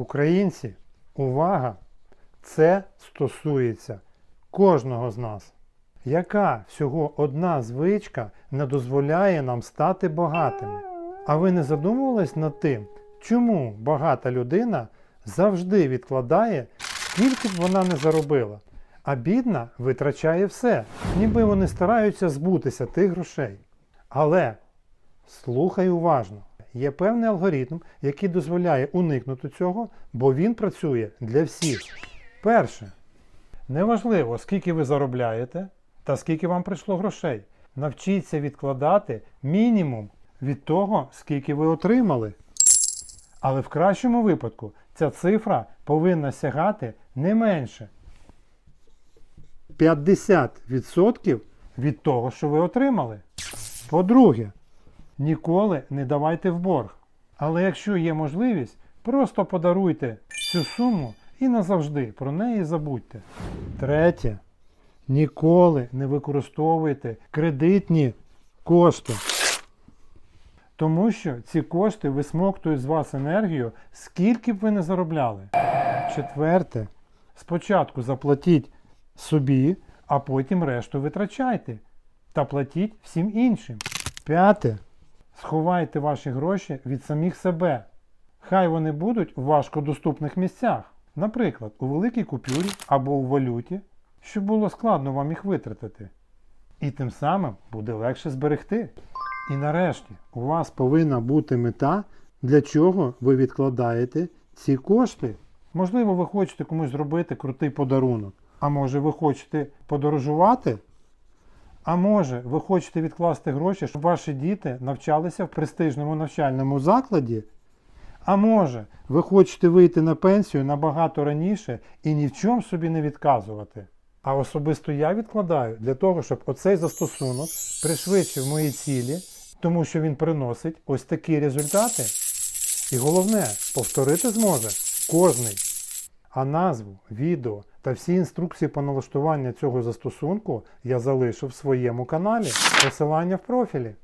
Українці, увага! Це стосується кожного з нас. Яка всього одна звичка не дозволяє нам стати багатими? А ви не задумувались над тим, чому багата людина завжди відкладає, скільки б вона не заробила, а бідна витрачає все, ніби вони стараються збутися тих грошей. Але слухай уважно. Є певний алгоритм, який дозволяє уникнути цього, бо він працює для всіх. Перше, неважливо, скільки ви заробляєте та скільки вам прийшло грошей. Навчіться відкладати мінімум від того, скільки ви отримали. Але в кращому випадку ця цифра повинна сягати не менше 50% від того, що ви отримали. По-друге, ніколи не давайте в борг. Але якщо є можливість, просто подаруйте цю суму і назавжди про неї забудьте. Третє. Ніколи не використовуйте кредитні кошти. Тому що ці кошти висмоктують з вас енергію, скільки б ви не заробляли. Четверте. Спочатку заплатіть собі, а потім решту витрачайте. Та платіть всім іншим. П'яте. Сховайте ваші гроші від самих себе. Хай вони будуть у важкодоступних місцях, наприклад, у великій купюрі або у валюті, щоб було складно вам їх витратити. І тим самим буде легше зберегти. І нарешті у вас повинна бути мета, для чого ви відкладаєте ці кошти. Можливо, ви хочете комусь зробити крутий подарунок. А може ви хочете подорожувати? А може, ви хочете відкласти гроші, щоб ваші діти навчалися в престижному навчальному закладі? А може, ви хочете вийти на пенсію набагато раніше і ні в чому собі не відказувати? А особисто я відкладаю для того, щоб оцей застосунок пришвидшив мої цілі, тому що він приносить ось такі результати. І головне, повторити зможе кожний. А назву, відео та всі інструкції по налаштуванню цього застосунку я залишу в своєму каналі. Посилання в профілі.